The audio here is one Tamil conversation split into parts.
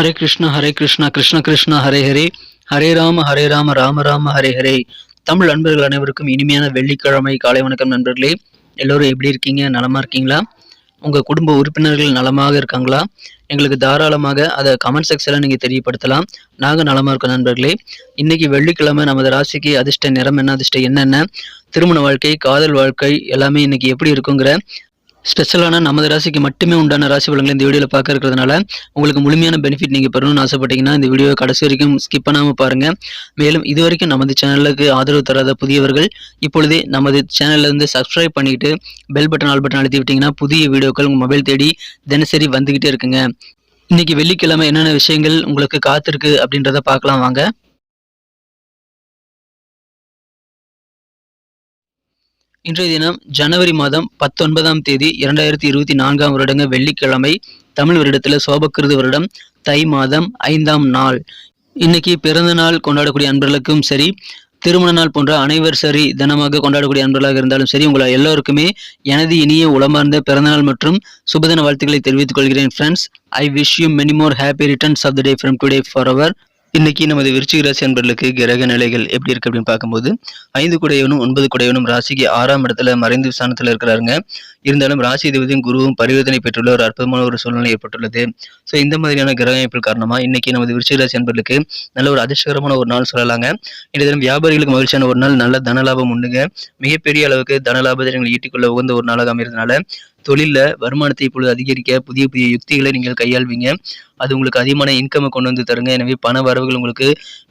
ஹரே கிருஷ்ணா ஹரே கிருஷ்ணா கிருஷ்ண கிருஷ்ணா ஹரே ஹரே. ஹரே ராம ஹரே ராம ராம ராம ஹரே ஹரே. தமிழ் நண்பர்கள் அனைவருக்கும் இனிமையான வெள்ளிக்கிழமை காலை வணக்கம் நண்பர்களே. எல்லோரும் எப்படி இருக்கீங்க? நலமா இருக்கீங்களா? உங்க குடும்ப உறுப்பினர்கள் நலமாக இருக்காங்களா? எங்களுக்கு தாராளமாக அதை கமெண்ட் செக்ஷனில் நீங்கள் தெரியப்படுத்தலாம். நாங்கள் நலமாக இருக்கோம் நண்பர்களே. இன்னைக்கு வெள்ளிக்கிழமை நமது ராசிக்கு அதிர்ஷ்ட நிறம் என்ன அதிர்ஷ்டம் என்னென்ன திருமண வாழ்க்கை காதல் வாழ்க்கை எல்லாமே இன்னைக்கு எப்படி இருக்குங்கிற ஸ்பெஷலான நமது ராசிக்கு மட்டுமே உண்டான ராசி பலன்களை இந்த வீடியோவில் பார்க்க இருக்கிறதுனால உங்களுக்கு முழுமையான பெனிஃபிட் நீங்கள் பெறணும்னு ஆசைப்பட்டீங்கன்னா இந்த வீடியோ கடைசி வரைக்கும் ஸ்கிப் பண்ணாமல் பாருங்கள் மேலும் இது வரைக்கும் நமது சேனலுக்கு ஆதரவு தராத புதியவர்கள் இப்பொழுதே நமது சேனல்லேருந்து சப்ஸ்கிரைப் பண்ணிட்டு பெல் பட்டன் ஆல் பட்டன் அழுத்தி விட்டீங்கன்னா புதிய வீடியோக்கள் உங்கள் மொபைல் தேடி தினசரி வந்துக்கிட்டே இருக்குங்க. இன்னைக்கு வெள்ளிக்கிழமை என்னென்ன விஷயங்கள் உங்களுக்கு காத்திருக்கு அப்படின்றத பார்க்கலாம் வாங்க. இன்றைய தினம் ஜனவரி மாதம் பத்தொன்பதாம் தேதி இரண்டாயிரத்தி இருபத்தி நான்காம் வருடங்க வெள்ளிக்கிழமை தமிழ் வருடத்தில் சோபக்கிருது வருடம் தை மாதம் ஐந்தாம் நாள். இன்னைக்கு பிறந்த நாள் கொண்டாடக்கூடிய அன்பர்களுக்கும் சரி திருமண நாள் போன்ற அனைவர் சரி தினமாக கொண்டாடக்கூடிய அன்பர்களாக இருந்தாலும் சரி உங்களை எல்லோருக்குமே எனது இனிய உளமார்ந்த பிறந்தநாள் மற்றும் சுபதின வாழ்த்துக்களை தெரிவித்துக் கொள்கிறேன் friends I wish you many more happy returns of the day from today for our இன்னைக்கு நமது விருச்சிக ராசி அன்பர்களுக்கு கிரக நிலைகள் எப்படி இருக்கு அப்படின்னு பார்க்கும்போது ஐந்து குடையவனும் ஒன்பது குடையவனும் ராசிக்கு ஆறாம் இடத்துல மறைந்து ஸ்தானத்தில் இருக்கிறாருங்க. இருந்தாலும் ராசி அதிபதியும் குருவும் பரிவர்த்தனை பெற்றுள்ள ஒரு அற்புதமான ஒரு சூழ்நிலை ஏற்பட்டுள்ளது. ஸோ இந்த மாதிரியான கிரக அமைப்பில் காரணமா இன்னைக்கு நமது விருச்சிக ராசி அன்பர்களுக்கு நல்ல ஒரு அதிர்ஷ்டகரமான ஒரு நாள் சொல்லலாங்க. இன்றைய தினம் வியாபாரிகளுக்கு மகிழ்ச்சியான ஒரு நாள் நல்ல தனலாபம் உண்டுங்க. மிகப்பெரிய அளவுக்கு தனலாபத்தை நீங்கள் ஈட்டிக்கொள்ள உகந்த ஒரு நாளாக அமைகிறதுனால தொழிலில் வருமானத்தை இப்பொழுது அதிகரிக்க புதிய புதிய யுக்திகளை நீங்கள் கையாள்வீங்க. அது உங்களுக்கு அதிகமான இன்கம்மை கொண்டு வந்து தருங்க. எனவே பண வரவுகள் உங்களுக்கு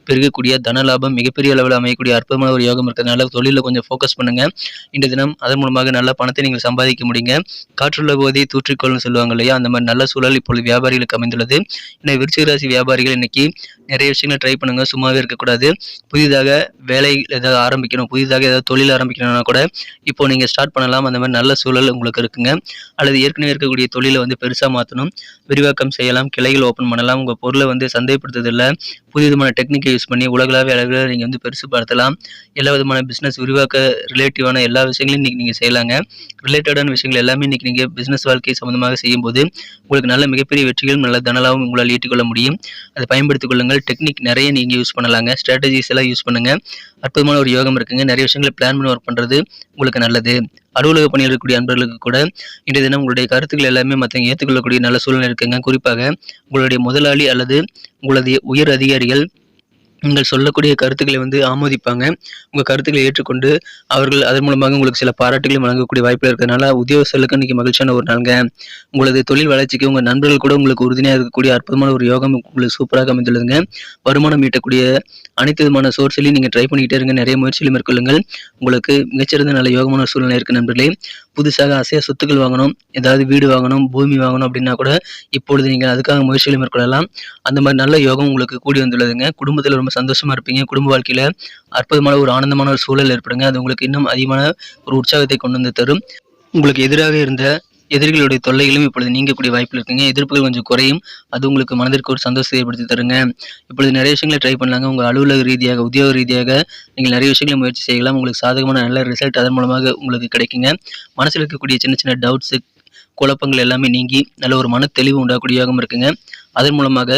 பெருகக்கூடிய தன லாபம் மிகப்பெரிய அளவில் அமையக்கூடிய அற்புதமான ஒரு யோகம் இருக்கிறதுனால தொழிலில் கொஞ்சம் ஃபோக்கஸ் பண்ணுங்க. இந்த தினம் அதன் மூலமாக நல்ல பணத்தை நீங்கள் சம்பாதிக்க முடியுங்க. காற்றுள்ள போதே தூற்றிக்கொள்னு சொல்லுவாங்க இல்லையா அந்த மாதிரி நல்ல சூழல் இப்பொழுது வியாபாரிகளுக்கு அமைந்துள்ளது. ஏன்னா விருச்சிக ராசி வியாபாரிகள் இன்னைக்கு நிறைய விஷயங்களை ட்ரை பண்ணுங்க. சும்மாவே இருக்கக்கூடாது. புதிதாக வேலை ஏதாவது ஆரம்பிக்கணும். புதிதாக ஏதாவது தொழில் ஆரம்பிக்கணும்னா கூட இப்போ நீங்கள் ஸ்டார்ட் பண்ணலாம். அந்த மாதிரி நல்ல சூழல் உங்களுக்கு இருக்குங்க. அல்லது ஏற்கனவே இருக்கக்கூடிய தொழிலை வந்து பெருசாக மாற்றணும் விரிவாக்கம் செய்யலாம் கிளைகள் ஓப்பன் பண்ணலாம் உங்கள் பொருளை வந்து சந்தைப்படுத்துறதில்ல புது விதமான டெக்னிக்கை யூஸ் பண்ணி உலகளாவிய அளவில் நீங்கள் வந்து பெருசுப்படுத்தலாம் எல்லா விதமான பிஸ்னஸ் விரிவாக்க ரிலேட்டிவான எல்லா விஷயங்களையும் இன்றைக்கி நீங்கள் செய்யலாங்க. ரிலேட்டடான விஷயங்கள் எல்லாமே இன்றைக்கி நீங்கள் பிஸ்னஸ் வாழ்க்கை சம்மந்தமாக செய்யும்போது உங்களுக்கு நல்ல மிகப்பெரிய வெற்றிகளும் நல்ல தனலாவும் உங்களால் ஈட்டிக்கொள்ள முடியும். அதை பயன்படுத்திக் கொள்ளுங்கள். டெக்னிக் நிறைய நீங்கள் யூஸ் பண்ணலாங்க. ஸ்ட்ராட்டஜிஸ் எல்லாம் யூஸ் பண்ணுங்கள் அற்புதமான ஒரு யோகம் இருக்குங்க. நிறைய விஷயங்களை பிளான் பண்ணி ஒர்க் பண்ணுறது உங்களுக்கு நல்லது. அலுவலக பணியில் இருக்கக்கூடிய அன்பர்களுக்கு கூட இன்றைய தினம் உங்களுடைய கருத்துக்கள் எல்லாமே மற்றவங்க ஏற்றுக்கொள்ளக்கூடிய நல்ல சூழ்நிலை இருக்குங்க. குறிப்பாக உங்களுடைய முதலாளி அல்லது உங்களது உயர் அதிகாரிகள் நீங்கள் சொல்லக்கூடிய கருத்துக்களை வந்து ஆமோதிப்பாங்க. உங்கள் கருத்துக்களை ஏற்றுக்கொண்டு அவர்கள் அதன் மூலமாக உங்களுக்கு சில பாராட்டுகளையும் வழங்கக்கூடிய வாய்ப்பு இருக்கிறதுனால உத்தியோகஸ்தர்களுக்கு இன்றைக்கி மகிழ்ச்சியான ஒரு நாளுங்க. உங்களது தொழில் வளர்ச்சிக்கு உங்கள் நண்பர்கள் கூட உங்களுக்கு உறுதுணையாக இருக்கக்கூடிய அற்புதமான ஒரு யோகம் உங்களுக்கு சூப்பராக அமைந்துள்ளதுங்க. வருமானம் ஈட்டக்கூடிய அனைத்து விதமான சோர்ஸ்லையும் நீங்கள் ட்ரை பண்ணிக்கிட்டே இருங்க. நிறைய முயற்சிகளும் மேற்கொள்ளுங்கள். உங்களுக்கு மிகச்சிறந்த நல்ல யோகமான சூழ்நிலை இருக்குது நண்பர்களே. புதுசாக அசைய சொத்துக்கள் வாங்கணும் ஏதாவது வீடு வாங்கணும் பூமி வாங்கணும் அப்படின்னா கூட இப்பொழுது நீங்கள் அதுக்காக முயற்சிகளை மேற்கொள்ளலாம். அந்த மாதிரி நல்ல யோகம் உங்களுக்கு கூடி வந்துள்ளதுங்க. குடும்பத்தில் ரொம்ப சந்தோஷமாக இருப்பீங்க. குடும்ப வாழ்க்கையில் அற்புதமான ஒரு ஆனந்தமான ஒரு சூழல் ஏற்படுங்க. அது உங்களுக்கு இன்னும் அதிகமான ஒரு உற்சாகத்தை கொண்டு வந்து தரும். உங்களுக்கு எதிராக இருந்த எதிரிகளுடைய தொல்லைகளும் இப்பொழுது நீங்கக்கூடிய வாய்ப்பில் இருக்குங்க. எதிர்ப்புகள் கொஞ்சம் குறையும். அது உங்களுக்கு மனதிற்கு ஒரு சந்தோஷத்தை ஏற்படுத்தி தருங்க. இப்பொழுது நிறைய விஷயங்களை ட்ரை பண்ணலாங்க. உங்கள் அலுவலக ரீதியாக உத்தியோக ரீதியாக நீங்கள் நிறைய விஷயங்களை முயற்சி செய்யலாம். உங்களுக்கு சாதகமான நல்ல ரிசல்ட் அதன் மூலமாக உங்களுக்கு கிடைக்குங்க. மனசில் இருக்கக்கூடிய சின்ன சின்ன டவுட்ஸு குழப்பங்கள் எல்லாமே நீங்கி நல்ல ஒரு மன தெளிவு உண்டாகக்கூடிய யோகம் இருக்குங்க. அதன் மூலமாக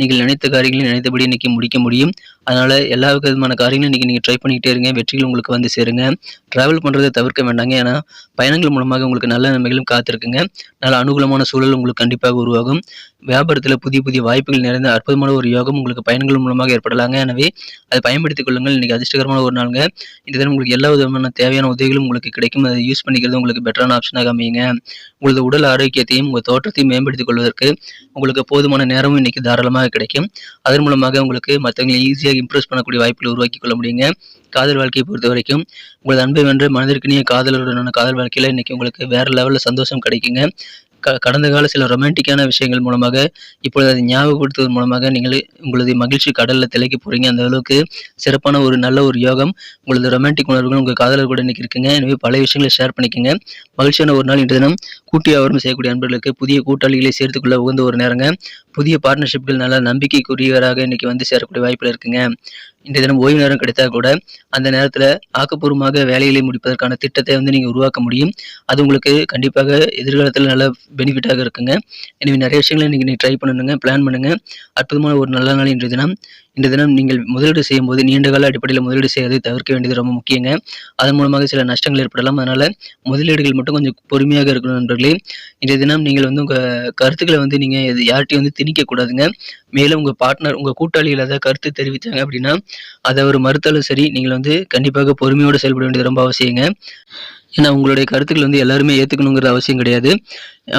நீங்கள் நினைத்த காரியங்களையும் நினைத்தபடி இன்னைக்கு முடிக்க முடியும். அதனால எல்லா விதமான காரியங்களும் இன்னைக்கு நீங்கள் ட்ரை பண்ணிக்கிட்டே இருங்க. வெற்றிகள் உங்களுக்கு வந்து சேருங்க. டிராவல் பண்ணுறதை தவிர்க்க வேண்டாங்க. ஏன்னா பயணங்கள் மூலமாக உங்களுக்கு நல்ல நன்மைகளும் காத்திருக்குங்க. நல்ல அனுகூலமான சூழல் உங்களுக்கு கண்டிப்பாக உருவாகும். வியாபாரத்தில் புதிய புதிய வாய்ப்புகள் நிறைந்த அற்புதமான ஒரு யோகம் உங்களுக்கு பயணங்கள் மூலமாக ஏற்படலாங்க. எனவே அதை பயன்படுத்திக் கொள்ளுங்கள். இன்னைக்கு அதிர்ஷ்டகரமான ஒரு நாளுங்க. இந்த தினம் உங்களுக்கு எல்லா விதமான தேவையான உதவிகளும் உங்களுக்கு கிடைக்கும். அதை யூஸ் பண்ணிக்கிறது உங்களுக்கு பெட்டரான ஆப்ஷனாக அமையுங்க. உங்களது உடல் ஆரோக்கியத்தையும் உங்கள் தோற்றத்தையும் மேம்படுத்திக் கொள்வதற்கு உங்களுக்கு போதுமான நேரமும் இன்னைக்கு தாராளமாக கிடைக்கும். அதன் மூலமாக உங்களுக்கு மற்றவங்களை ஈஸியாக இம்ப்ரெஸ் பண்ணக்கூடிய வாய்ப்புகளை உருவாக்கி கொள்ள முடியுங்க. காதல் வாழ்க்கையை பொறுத்த வரைக்கும் உங்களது அன்பை வென்று மனதிற்கினிய காதலருடனான காதல் வாழ்க்கையில் இன்னைக்கு உங்களுக்கு வேற லெவலில் சந்தோஷம் கிடைக்குங்க. கடந்த கால சில ரொமான்டிக்கான விஷயங்கள் மூலமாக இப்பொழுது அதை ஞாபகப்படுத்துவதன் மூலமாக நீங்கள் உங்களது மகிழ்ச்சி கடலில் திளைக்க போறீங்க. அந்த அளவுக்கு சிறப்பான ஒரு நல்ல ஒரு யோகம் உங்களது ரொமான்டிக் உணர்வுகள் உங்கள் காதலர் கூட இன்னைக்கு இருக்குங்க. எனவே பல விஷயங்களை ஷேர் பண்ணிக்கோங்க. மகிழ்ச்சியான ஒரு நாள் இன்று தினம் கூட்டி வியாபாரம் செய்யக்கூடிய அன்பர்களுக்கு புதிய கூட்டாளிகளை சேர்த்துக்கொள்ள உகந்த ஒரு நேரங்க. புதிய பார்ட்னர்ஷிப்கள் நல்ல நம்பிக்கைக்குரியவராக இன்னைக்கு வந்து சேரக்கூடிய வாய்ப்பில் இருக்குங்க. இன்றைய தினம் ஓய்வு நேரம் கிடைத்தா கூட அந்த நேரத்தில் ஆக்கப்பூர்வமாக வேலைகளை முடிப்பதற்கான திட்டத்தை வந்து நீங்கள் உருவாக்க முடியும். அது உங்களுக்கு கண்டிப்பாக எதிர்காலத்தில் நல்ல பெனிஃபிட்டாக இருக்குங்க. எனவே நிறைய விஷயங்களை நீங்கள் நீங்கள் ட்ரை பண்ணணுங்க பிளான் பண்ணுங்கள் அற்புதமான ஒரு நல்ல நாள் இன்றைய தினம். இந்த தினம் நீங்கள் முதலீடு செய்யும்போது நீண்ட கால அடிப்படையில் முதலீடு செய்வதை தவிர்க்க வேண்டியது ரொம்ப முக்கியங்க. அதன் மூலமாக சில நஷ்டங்கள் ஏற்படலாம். அதனால் முதலீடுகள் மட்டும் கொஞ்சம் பொறுமையாக இருக்கணும் நண்பர்களே. இன்றைய தினம் நீங்கள் வந்து உங்கள் கருத்துக்களை வந்து நீங்கள் யார்கிட்டையும் வந்து திணிக்கக்கூடாதுங்க மேலும் உங்கள் பார்ட்னர் உங்கள் கூட்டாளிகள் ஏதாவது கருத்து தெரிவித்தாங்க அப்படின்னா அதை ஒரு மறுத்தாலும் சரி நீங்கள் வந்து கண்டிப்பாக பொறுமையோடு செயல்பட வேண்டியது ரொம்ப அவசியங்க. ஏன்னா உங்களுடைய கருத்துக்கள் வந்து எல்லாருமே ஏற்றுக்கணுங்கிற அவசியம் கிடையாது.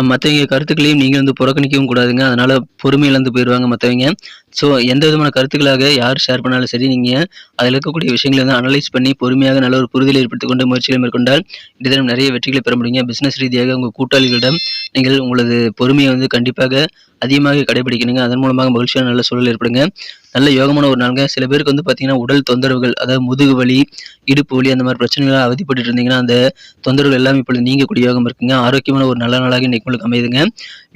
மற்றவங்க கருத்துக்களையும் நீங்கள் வந்து புறக்கணிக்கவும் கூடாதுங்க. அதனால் பொறுமை இழந்து போயிடுவாங்க மற்றவங்க ஸோ எந்த விதமான கருத்துக்களாக யார் ஷேர் பண்ணாலும் சரி நீங்கள் அதில் இருக்கக்கூடிய விஷயங்களை வந்து அனலைஸ் பண்ணி பொறுமையாக நல்ல ஒரு புரிதலை ஏற்படுத்திக் கொண்டு முயற்சிகளை மேற்கொண்டால் இதனம் நிறைய வெற்றிகளை பெற முடியுங்க. பிஸ்னஸ் ரீதியாக உங்கள் கூட்டாளிகளிடம் நீங்கள் உங்களது பொறுமையை வந்து கண்டிப்பாக அதிகமாக கடைபிடிக்கணுங்க. அதன் மூலமாக மகிழ்ச்சியான நல்ல சூழல் ஏற்படுங்க. நல்ல யோகமான ஒரு நாளுங்க. சில பேருக்கு வந்து பார்த்தீங்கன்னா உடல் தொந்தரவுகள் அதாவது முதுகு வலி இடுப்பு வலி அந்த மாதிரி பிரச்சனைகளாக அவதிப்பட்டு இருந்தீங்கன்னா அந்த தொந்தரவுகள் எல்லாமே இப்பொழுது நீங்கக்கூடிய யோகம் இருக்குங்க. ஆரோக்கியமான ஒரு நல்ல நாளாக உங்களுக்கு அமையுதுங்க.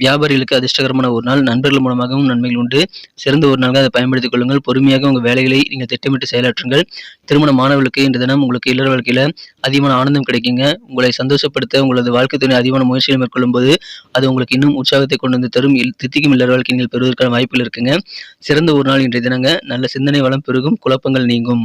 வியாபாரிகளுக்கு அதிர்ஷ்டகரமான ஒரு நாள். நண்பர்கள் மூலமாகவும் நன்மைகள் உண்டு. சிறந்த ஒரு நாளாக அதை பயன்படுத்திக் கொள்ளுங்கள். பொறுமையாக உங்கள் வேலைகளை நீங்கள் திட்டமிட்டு செயலாற்றுங்கள். திருமண மாணவர்களுக்கு இந்த தினம் உங்களுக்கு இல்லற வாழ்க்கையில் அதிகமான ஆனந்தம் கிடைக்குங்க. உங்களை சந்தோஷப்படுத்த உங்களது வாழ்க்கை துணை அதிகமான முயற்சிகளை மேற்கொள்ளும் போது அது உங்களுக்கு இன்னும் உற்சாகத்தை கொண்டு வந்து தரும். தித்திக்கும் இல்லற வாழ்க்கை நீங்கள் பெறுவதற்கான வாய்ப்புகள் இருக்குங்க. சிறந்த ஒரு நாள் இன்றைய தினங்க. நல்ல சிந்தனை வளம் பெருகும். குழப்பங்கள் நீங்கும்.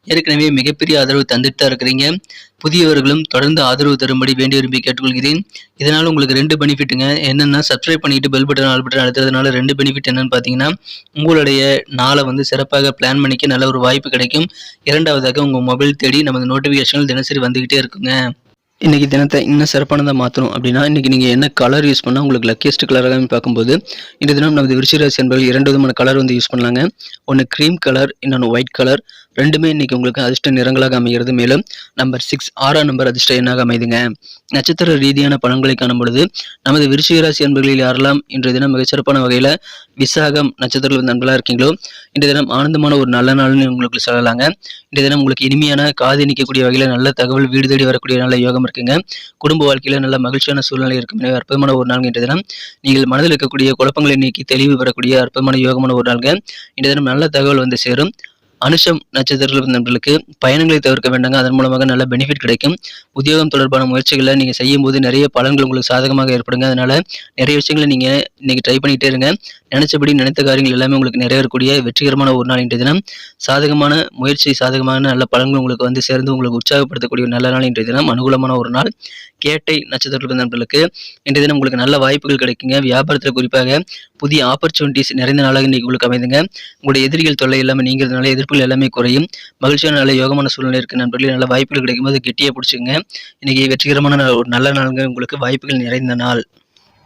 ஏற்கனவே மிகப்பெரிய ஆதரவு தந்துட்டு தான் இருக்கிறீங்க. புதியவர்களும் தொடர்ந்து ஆதரவு தரும்படி வேண்டி விரும்பி கேட்டுக்கொள்கிறேன். இதனால் உங்களுக்கு ரெண்டு பெனிஃபிட்டுங்க. என்னென்னா சப்ஸ்கிரைப் பண்ணிட்டு பெல் பட்டன் ஆல் பட்டன் அழுத்துறதுனால ரெண்டு பெனிஃபிட் என்னன்னு பார்த்தீங்கன்னா உங்களுடைய நாளை வந்து சிறப்பாக பிளான் பண்ணிக்க நல்ல ஒரு வாய்ப்பு கிடைக்கும். இரண்டாவதாக உங்கள் மொபைல் தேடி நமது நோட்டிஃபிகேஷன்கள் தினசரி வந்துக்கிட்டே இருக்குங்க. இன்றைக்கி தினத்தை இன்னும் சிறப்பானதாக மாற்றணும் அப்படின்னா இன்றைக்கி நீங்கள் என்ன கலர் யூஸ் பண்ணால் உங்களுக்கு லக்கியஸ்ட் கலராக பார்க்கும்போது இந்த தினம் நமது விருச்சிராசி என்பது இரண்டு விதமான கலர் வந்து யூஸ் பண்ணலாங்க. ஒன்று க்ரீம் கலர் இன்னொன்று ஒயிட் கலர் ரெண்டுமே இன்னைக்கு உங்களுக்கு அதிர்ஷ்ட நிறங்களாக அமைகிறது. மேலும் நம்பர் சிக்ஸ் ஆறாம் நம்பர் அதிர்ஷ்ட எண்ணாக அமைதுங்க. நட்சத்திர ரீதியான பலன்களை காணும் பொழுது நமது விருச்சிகராசி அன்பர்களில் யாரெல்லாம் இன்றைய தினம் மிகச்சிறப்பான வகையில் விசாகம் நட்சத்திரங்கள் நண்பர்களாக இருக்கீங்களோ இன்றைய தினம் ஆனந்தமான ஒரு நல்ல நாள்னு உங்களுக்கு சொல்லலாங்க. இன்றைய தினம் உங்களுக்கு இனிமையான காது நிற்கக்கூடிய வகையில் நல்ல தகவல் வீடு தேடி வரக்கூடிய நல்ல யோகம் இருக்குங்க. குடும்ப வாழ்க்கையில் நல்ல மகிழ்ச்சியான சூழ்நிலை இருக்கும் எனவே அற்புதமான ஒரு நாள் இன்றைய தினம். நீங்கள் மனதில் இருக்கக்கூடிய குழப்பங்களை நீக்கி தெளிவு பெறக்கூடிய அற்புதமான யோகமான ஒரு நாள்ங்க. இன்றைய தினம் நல்ல தகவல் வந்து சேரும். அனுஷம் நட்சத்திர நண்பர்களுக்கு பயணங்களை தவிர்க்க வேண்டாங்க. அதன் மூலமாக நல்ல பெனிஃபிட் கிடைக்கும். உத்தியோகம் தொடர்பான முயற்சிகளை நீங்கள் செய்யும் போது நிறைய பலன்கள் உங்களுக்கு சாதகமாக ஏற்படுங்க. அதனால நிறைய விஷயங்களை நீங்கள் இன்னைக்கு ட்ரை பண்ணிகிட்டே இருங்க. நினைச்சபடி நினைத்த காரியங்கள் எல்லாமே உங்களுக்கு நிறைவேறக்கூடிய வெற்றிகரமான ஒரு நாள் இன்றைய தினம். சாதகமான முயற்சி சாதகமான நல்ல பலன்கள் உங்களுக்கு வந்து சேர்ந்து உங்களுக்கு உற்சாகப்படுத்தக்கூடிய நல்ல நாள் இன்றைய தினம். அனுகூலமான ஒரு நாள். கேட்டை நட்சத்திர நண்பர்களுக்கு இன்றைய தினம் உங்களுக்கு நல்ல வாய்ப்புகள் கிடைக்குங்க. வியாபாரத்தில் குறிப்பாக புதிய ஆப்பர்ச்சுனிட்டிஸ் நிறைந்த நாளாக இன்னைக்கு உங்களுக்கு அமைதுங்க. உங்களுடைய எதிரிகள் தொல்லை இல்லாமல் நீங்கிறதுனால எதிர்ப்புகள் எல்லாமே குறையும். மகிழ்ச்சியான நல்ல யோகமான சூழ்நிலை இருக்குது நண்பர்களே. நல்ல வாய்ப்புகள் கிடைக்கும்போது கெட்டியாக பிடிச்சிங்க இன்னைக்கு வெற்றிகரமான ஒரு நல்ல நாளுங்க உங்களுக்கு வாய்ப்புகள் நிறைந்த நாள்.